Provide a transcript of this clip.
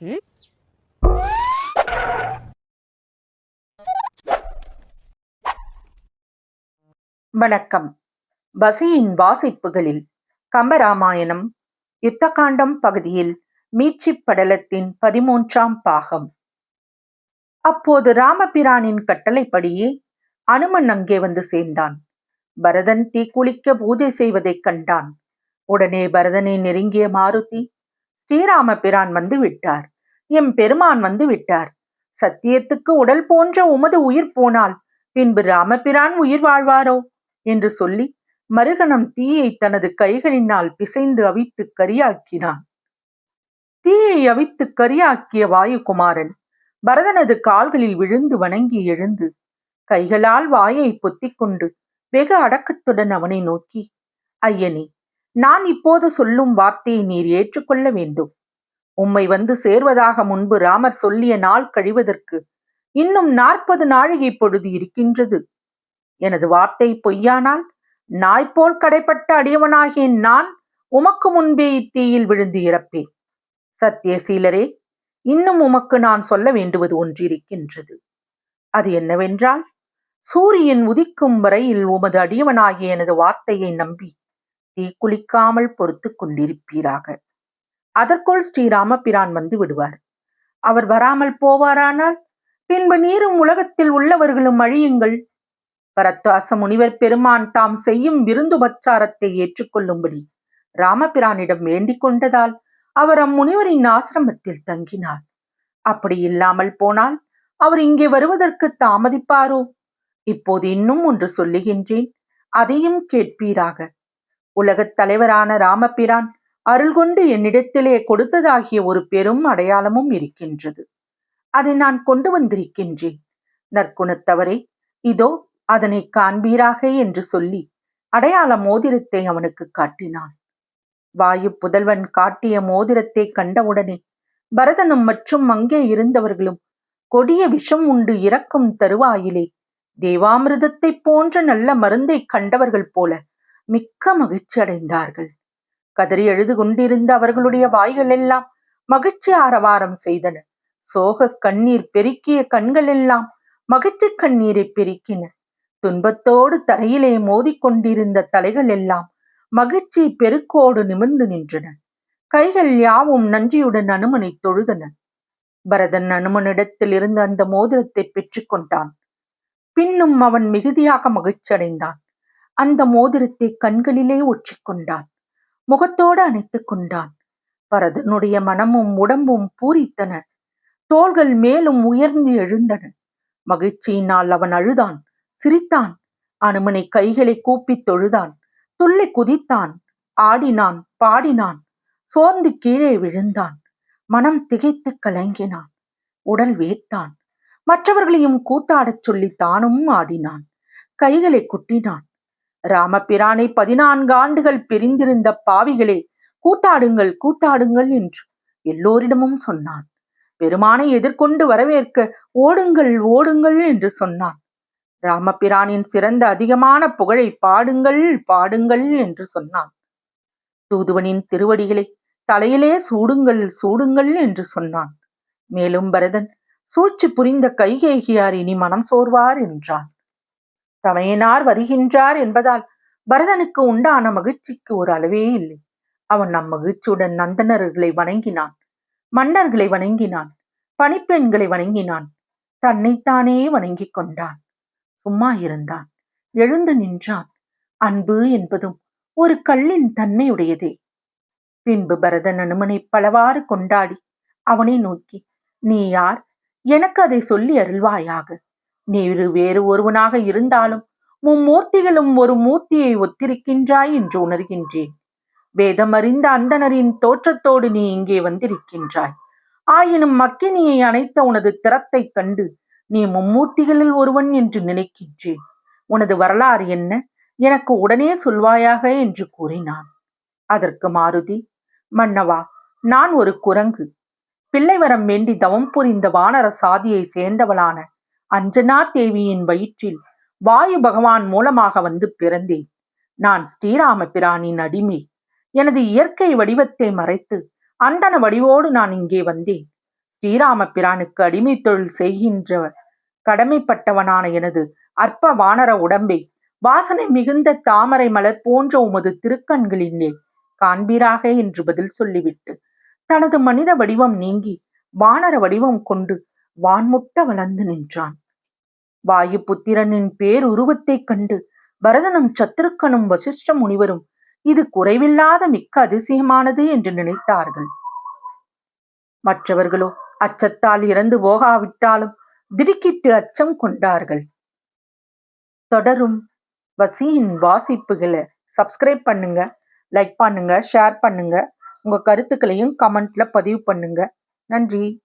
ம் வணக்கம். பசியின் வாசிப்புகளில் கம்பராமாயணம் யுத்தகாண்டம் பகுதியில் மீட்சிப் படலத்தின் பதிமூன்றாம் பாகம். அப்போது ராமபிரானின் கட்டளைப்படியே அனுமன் அங்கே வந்து சேர்ந்தான். பரதன் தீக்குளிக்க பூஜை செய்வதைக் கண்டான். உடனே பரதனை நெருங்கிய மாருதி ஸ்ரீராம பிரான் வந்து விட்டார். எம் பெருமான் வந்து விட்டார். சத்தியத்துக்கு உடல் போன்ற உமது உயிர் போனால் பின்பு ராமபிரான் உயிர் வாழ்வாரோ? என்று சொல்லி மருகணம் தீயை தனது கைகளினால் பிசைந்து அவித்து கரியாக்கினான். தீயை அவித்து கரியாக்கிய வாயுகுமாரன் பரதனது கால்களில் விழுந்து வணங்கி எழுந்து கைகளால் வாயை பொத்திக் கொண்டு வெகு அடக்கத்துடன் அவனை நோக்கி ஐயனே நான் இப்போது சொல்லும் வார்த்தையை நீர் ஏற்றுக்கொள்ள வேண்டும். உம்மை வந்து சேர்வதாக முன்பு ராமர் சொல்லிய நாள் கழிவதற்கு இன்னும் நாற்பது நாழிகை பொழுது இருக்கின்றது. எனது வார்த்தை பொய்யானால் நாய்போல் கடைப்பட்ட அடியவனாகிய நான் உமக்கு முன்பே இத்தீயில் விழுந்து இறப்பேன். சத்தியசீலரே இன்னும் உமக்கு நான் சொல்ல வேண்டுவது ஒன்றிருக்கின்றது. அது என்னவென்றால் சூரியன் உதிக்கும் வரையில் உமது அடியவனாகிய எனது வார்த்தையை நம்பி தீக்குளிக்காமல் பொறுத்து கொண்டிருப்பீராக. அதற்குள் ஸ்ரீராமபிரான் வந்து விடுவார். அவர் வராமல் போவாரானால் பின்பு நீரும் உலகத்தில் உள்ளவர்களும் அழியுங்கள். பரத்வாச முனிவர் பெருமான் தாம் செய்யும் விருந்து பச்சாரத்தை ஏற்றுக்கொள்ளும்படி ராமபிரானிடம் வேண்டிக் கொண்டதால் அவர் அம்முனிவரின் ஆசிரமத்தில் தங்கினார். அப்படி இல்லாமல் போனால் அவர் இங்கே வருவதற்கு தாமதிப்பாரோ? இப்போது இன்னும் ஒன்று சொல்லுகின்றேன். அதையும் கேட்பீராக. உலகத் தலைவரான ராமபிரான் அருள் கொண்டு என்னிடத்திலே கொடுத்ததாகிய ஒரு பெரும் அடையாளமும் இருக்கின்றது. அதை நான் கொண்டு வந்திருக்கின்றேன். நற்குணத்தவரே இதோ அதனை காண்பீராக என்று சொல்லி அடையாள மோதிரத்தை அவனுக்கு காட்டினான். வாயு புதல்வன் காட்டிய மோதிரத்தை கண்டவுடனே பரதனும் மற்றும் அங்கே இருந்தவர்களும் கொடிய விஷம் உண்டு இறக்கும் தருவாயிலே தேவாமிர்தத்தைப் போன்ற நல்ல மருந்தை கண்டவர்கள் போல மிக்க மகிழ்ச்சி அடைந்தார்கள் கதறி எழுது கொண்டிருந்த அவர்களுடைய வாய்கள் எல்லாம் மகிழ்ச்சி ஆரவாரம் செய்தன. சோக கண்ணீர் பெருக்கிய கண்கள் எல்லாம் மகிழ்ச்சி கண்ணீரை பெருக்கின. துன்பத்தோடு தரையிலே மோதிக்கொண்டிருந்த தலைகள் எல்லாம் மகிழ்ச்சி பெருக்கோடு நிமிர்ந்து நின்றன. கைகள் யாவும் நன்றியுடன் அனுமனை தொழுதன. பரதன் அனுமனிடத்தில் இருந்து அந்த மோதிரத்தை பெற்றுக்கொண்டான் பின்னும் அவன் மிகுதியாக மகிழ்ச்சி அடைந்தான் அந்த மோதிரத்தை கண்களிலே ஒற்றிக்கொண்டான். முகத்தோடு அணைத்துக் கொண்டான். பரதனுடைய மனமும் உடம்பும் பூரித்தன. தோள்கள் மேலும் உயர்ந்து எழுந்தன. மகிழ்ச்சியினால் அவன் அழுதான் சிரித்தான். அனுமனை கைகளை கூப்பித் தொழுதான். துள்ளி குதித்தான் ஆடினான் பாடினான். சோர்ந்து கீழே விழுந்தான். மனம் திகைத்து கலங்கினான். உடல் வேத்தான் மற்றவர்களையும் கூத்தாடச் சொல்லி தானும் ஆடினான். கைகளை குட்டினான். ராமபிரானை பதினான்கு ஆண்டுகள் பிரிந்திருந்த பாவிகளே கூத்தாடுங்கள் கூத்தாடுங்கள் என்று எல்லோரிடமும் சொன்னான். பெருமானை எதிர்கொண்டு வரவேற்க ஓடுங்கள் ஓடுங்கள் என்று சொன்னான். ராமபிரானின் சிறந்த அதிகமான புகழை பாடுங்கள் பாடுங்கள் என்று சொன்னான். தூதுவனின் திருவடிகளை தலையிலே சூடுங்கள் சூடுங்கள் என்று சொன்னான். மேலும் பரதன் சூழ்ச்சி புரிந்த கைகேகியார் இனி மனம் சோர்வார் என்றான். தமையனார் வருகின்றார் என்பதால் பரதனுக்கு உண்டான மகிழ்ச்சிக்கு ஒரு அளவே இல்லை. அவன் நம் மகிழ்ச்சியுடன் நந்தனர்களை வணங்கினான் மன்னர்களை வணங்கினான் பணிப்பெண்களை வணங்கினான் தன்னைத்தானே வணங்கிக் கொண்டான். சும்மா இருந்தான் எழுந்து நின்றான். அன்பு என்பதும் ஒரு கல்லின் தன்மையுடையதே. பின்பு பரதன் அனுமனை பலவாறு கொண்டாடி அவனை நோக்கி நீ யார்? எனக்கு அதை சொல்லி அருள்வாயாக. நீரு வேறு ஒருவனாக இருந்தாலும் மும்மூர்த்திகளும் ஒரு மூர்த்தியை ஒத்திருக்கின்றாய் என்று உணர்கின்றேன். வேதம் அறிந்த அந்தணரின் தோற்றத்தோடு நீ இங்கே வந்திருக்கின்றாய். ஆயினும் மக்கினியை அணைத்த உனது திறத்தைக் கண்டு நீ மும்மூர்த்திகளில் ஒருவன் என்று நினைக்கின்றேன். உனது வரலாறு என்ன? எனக்கு உடனே சொல்வாயாக என்று கூறினான். அதற்கு மாருதி மன்னவா நான் ஒரு குரங்கு. பிள்ளைவரம் வேண்டி தவம் புரிந்த வானர சாதியை சேர்ந்தவளான அஞ்சனா தேவியின் வயிற்றில் வாயு பகவான் மூலமாக வந்து பிறந்தேன். நான் ஸ்ரீராம பிரானின் அடிமை. எனது இயற்கை வடிவத்தை மறைத்து அந்தன வடிவோடு நான் இங்கே வந்தேன். ஸ்ரீராம பிரானுக்கு அடிமை தொழில் செய்கின்ற கடமைப்பட்டவனான எனது அற்ப வானர உடம்பை வாசனை மிகுந்த தாமரை மலர் போன்ற உமது திருக்கண்களிலே காண்பீராக என்று பதில் சொல்லிவிட்டு தனது மனித வடிவம் நீங்கி வானர வடிவம் கொண்டு வான்முட்ட வளர்ந்து நின்றான். வாயு புத்திரனின் பேருருவத்தைக் கண்டு பரதனும் சத்ருக்கனும் வசிஷ்ட முனிவரும் இது குறைவில்லாத மிக்க அதிசயமானது என்று நினைத்தார்கள். மற்றவர்களோ அச்சத்தால் இறந்து போகாவிட்டாலும் திடுக்கிட்டு அச்சம் கொண்டார்கள். தொடரும் வசியின் வாசிப்புகளை சப்ஸ்கிரைப் பண்ணுங்க லைக் பண்ணுங்க ஷேர் பண்ணுங்க. உங்க கருத்துக்களையும் கமெண்ட்ல பதிவு பண்ணுங்க. நன்றி.